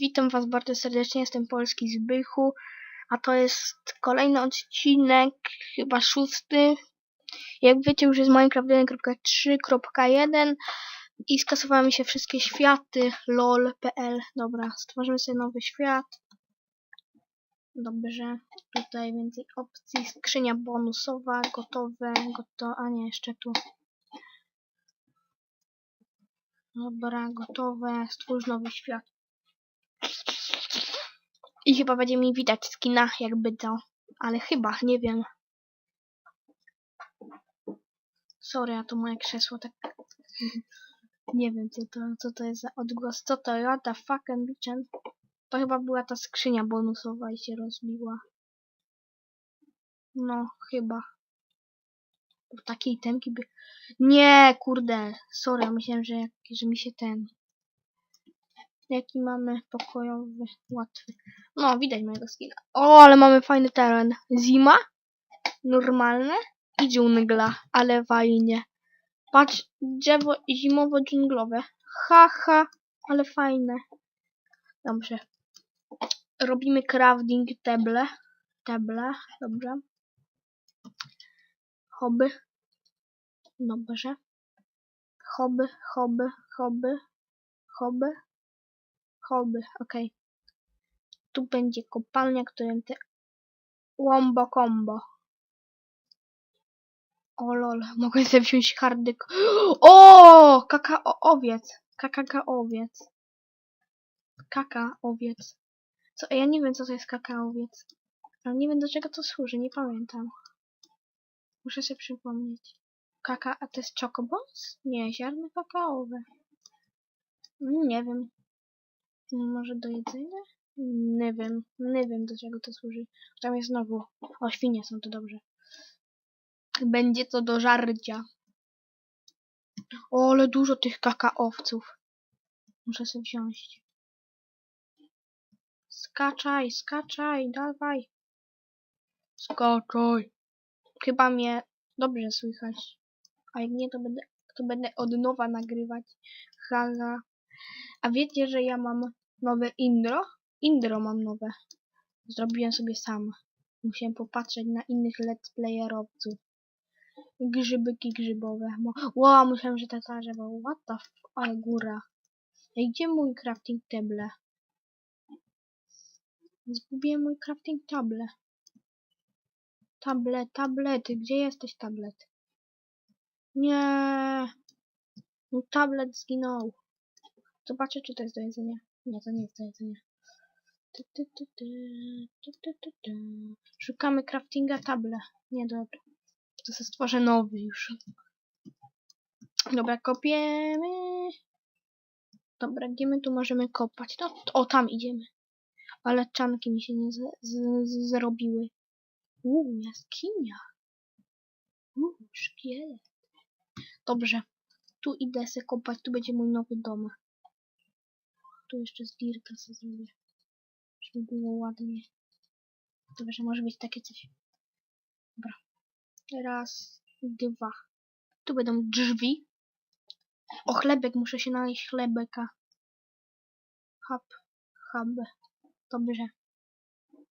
Witam Was bardzo serdecznie, jestem Polski Zbychu, a to jest kolejny odcinek, chyba szósty. Jak wiecie, już jest Minecraft 1.3.1 i skasowały mi się wszystkie światy, lol.pl. Dobra, stworzymy sobie nowy świat. Dobrze, tutaj więcej opcji, skrzynia bonusowa, gotowe, gotowe, a nie, jeszcze tu. Dobra, gotowe, stwórz nowy świat. I chyba będzie mi widać skina, jakby to. Ale chyba, nie wiem. Sorry, a to moje krzesło tak... nie wiem, co to, co to jest za odgłos. Co to? What the fuck and bitchen? To chyba była ta skrzynia bonusowa i się rozbiła. No, chyba. W takiej temki by... Nie, kurde. Sorry, myślałem, że, jak, że mi się ten... Jaki mamy pokojowy, łatwy. No, widać mojego skina. O, ale mamy fajny teren. Zima, normalne i dżungla, ale fajnie. Patrz, drzewo zimowo-dżunglowe. Haha, ale fajne. Dobrze. Robimy crafting table. Table, dobrze. Hobby. Dobrze. Hobby, hobby, hobby, hobby hobby, okej. Tu będzie kopalnia, którym te... Wombo combo. O lol, mogę sobie wziąć hardyk. O! Kakaowiec. Kakaowiec. Kakaowiec. Co? Ja nie wiem, co to jest kakaowiec. Ale nie wiem, do czego to służy, nie pamiętam. Muszę sobie przypomnieć. Kaka, a to jest chocobons? Nie, ziarno kakaowe. Mm, Nie wiem. Może do jedzenia? Nie wiem, nie wiem do czego to służy. Tam jest znowu. O, świnie są to dobrze. Będzie to do żarcia. O, ale dużo tych kakaowców. Muszę sobie wziąć. Skaczaj, skaczaj, dawaj. Skaczaj. Chyba mnie dobrze słychać. A jak nie, to będę, to będę od nowa nagrywać. Haha. A wiecie, że ja mam nowe intro? Intro mam nowe. Zrobiłem sobie sam. Musiałem popatrzeć na innych let's playerowców. Grzybyki grzybowe. Mo- Wow, myślałem, że to tarzewo. What the f... Ale góra. Ej, gdzie mój crafting table? Zgubiłem mój crafting table. Tablet, tablety. Gdzie jesteś, tablet? Nie. Mój tablet zginął. Zobaczę, czy to jest do jedzenia. Nie, to nie tu, tu, tu, tu. Szukamy craftinga table. Nie, dobra. To sobie stworzę nowy już. Dobra, kopiemy. Dobra, gdzie my tu możemy kopać? No, o, tam idziemy. Ale czanki mi się nie z, z, z, zrobiły. Uuu, jaskinia. Uuu, szkielet. Dobrze. Tu idę se kopać, tu będzie mój nowy dom. Tu jeszcze z dirta sobie zrobię. Żeby było ładnie. Dobrze, może być takie coś. Dobra. Raz, dwa. Tu będą drzwi. O, chlebek, muszę się znaleźć chlebeka. Hub, hub. Dobrze.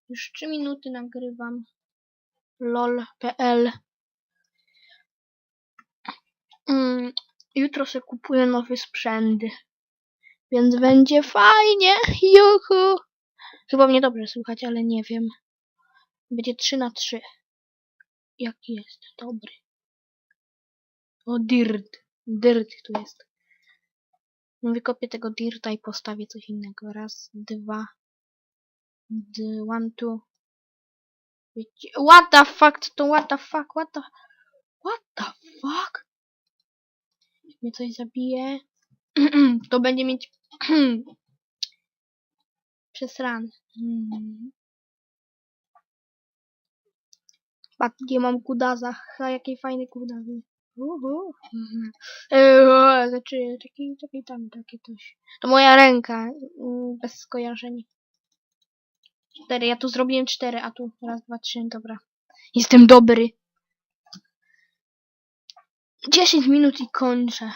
Już 3 minuty nagrywam. lol.pl mm, Jutro sobie kupuję nowy sprzęt. Więc będzie fajnie. Juhu. Chyba mnie dobrze słychać, ale nie wiem. Będzie 3 na 3. Jaki jest? Dobry. O, dirt. Dirt tu jest. Wykopię tego dirta i postawię coś innego. Raz, dwa. D one, two. What the fuck? Co to what the fuck? What the... What the fuck? Jak mnie coś zabije, to będzie mieć przesrane. Hmm. Gdzie mam kudaza. Ha, jakie fajne kudazy. Uhu. Eee, Znaczy, taki, taki tam, takie coś. To moja ręka, mm, bez skojarzeń. Cztery, ja tu zrobiłem cztery, a tu raz, dwa, trzy, dobra. Jestem dobry. 10 minut i kończę.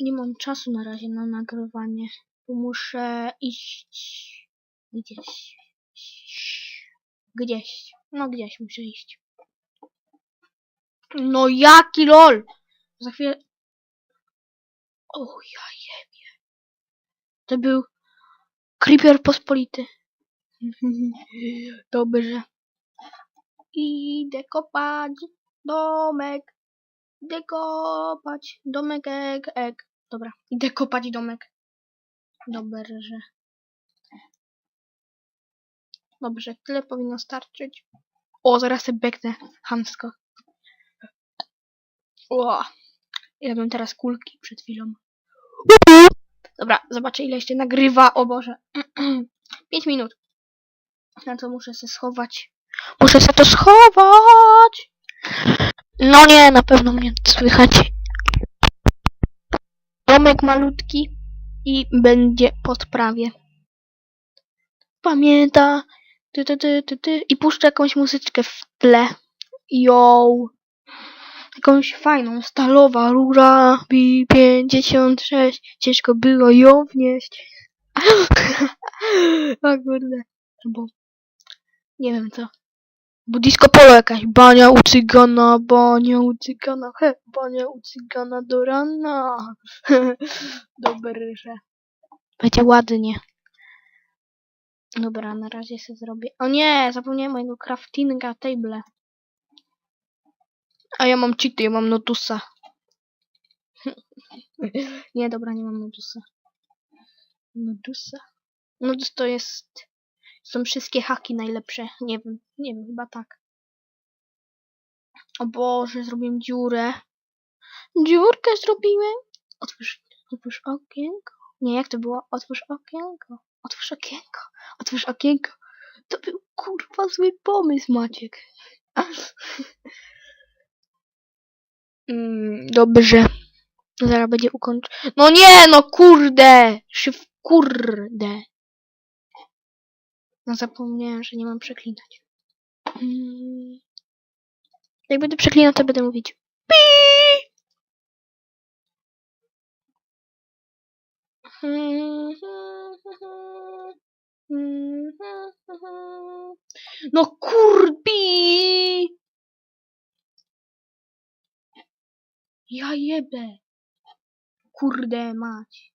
Nie mam czasu na razie na nagrywanie. Tu muszę iść gdzieś. Gdzieś. No gdzieś muszę iść. No jaki lol! Za chwilę... O ja jebie. To był Creeper pospolity. Dobrze. Idę kopać domek. Idę kopać domek, ek, ek. Dobra, idę kopać domek. Dobrze. Dobrze, tyle powinno starczyć. O, zaraz sobie beknę. Hamsko. O, jadłem teraz kulki przed chwilą. Dobra, zobaczę ile jeszcze nagrywa. O Boże. 5 minut. Na to muszę się schować. Muszę się to schować. No nie, na pewno mnie słychać. Domek malutki i będzie pod prawie. Pamięta. Ty, ty, ty, ty, ty. I puszczę jakąś muzyczkę w tle. Yo. Jakąś fajną, stalowa rura B56. Ciężko było ją wnieść. o kurde. Bo nie wiem co. Bo disco polo jakaś. Bania u cygana, bania u cygana, he, bania u cygana do rana. Dobrze. Będzie ładnie. Dobra, na razie sobie zrobię. O nie, zapomniałem mojego craftinga table. A ja mam cheaty, ja mam notusa. nie, dobra, nie mam notusa. Notusa. Notus to jest... Są wszystkie haki najlepsze. Nie wiem, nie wiem, chyba tak. O Boże, zrobiłem dziurę. Dziurkę zrobiłem. Otwórz, otwórz okienko. Nie, jak to było? Otwórz okienko. Otwórz okienko. Otwórz okienko. To był kurwa zły pomysł, Maciek. Mm, dobrze. Zaraz będzie ukończone. No nie, no kurde! Szyf kurde. No zapomniałem, że nie mam przeklinać. Mm. Jak będę przeklinał, to będę mówić pi. No kurbi! Ja jebę. Kurde mać.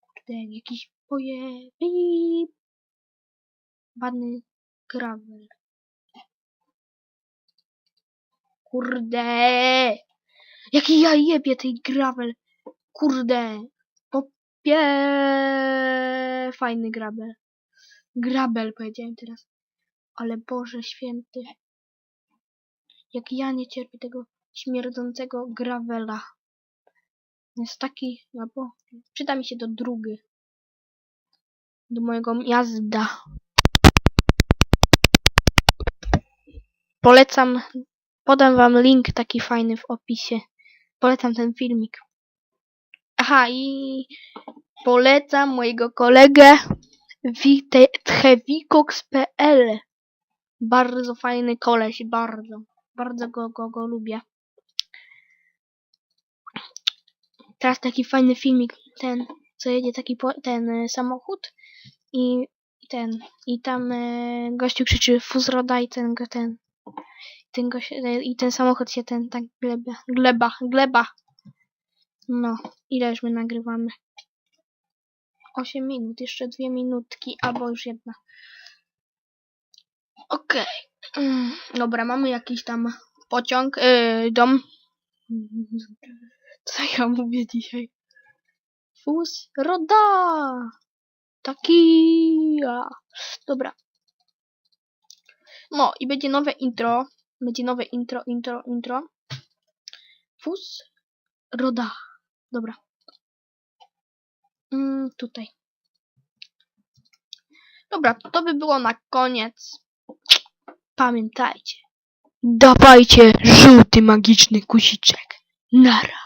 Kurde, jakiś pojeby. Ładny gravel. Kurde. Jaki ja jebie tej gravel. Kurde. Popie... Fajny grabel. Grabel powiedziałem teraz. Ale Boże święty. Jak ja nie cierpię tego śmierdzącego gravela. Jest taki, albo przyda mi się do drugi. Do mojego jazda. Polecam, podam wam link taki fajny w opisie. Polecam ten filmik. Aha, i polecam mojego kolegę Witewikox.pl Bardzo fajny koleś, bardzo. Bardzo go, go, go lubię. Teraz taki fajny filmik, ten, co jedzie taki po, ten e, samochód i i ten, i tam e, gościu krzyczy fuzroda i ten, ten, ten gość, e, i ten samochód się ten tak gleba, gleba, gleba. No, ile już my nagrywamy? 8 minut, jeszcze dwie minutki, albo już jedna. Okej. Mm, Dobra, mamy jakiś tam pociąg, dom. Co ja mówię dzisiaj? Fus roda! Taki. Dobra. No i będzie nowe intro. Będzie nowe intro, intro, intro. Fus roda. Dobra. Mm, tutaj. Dobra, to by było na koniec. Pamiętajcie. Dawajcie żółty magiczny guziczek. Nara.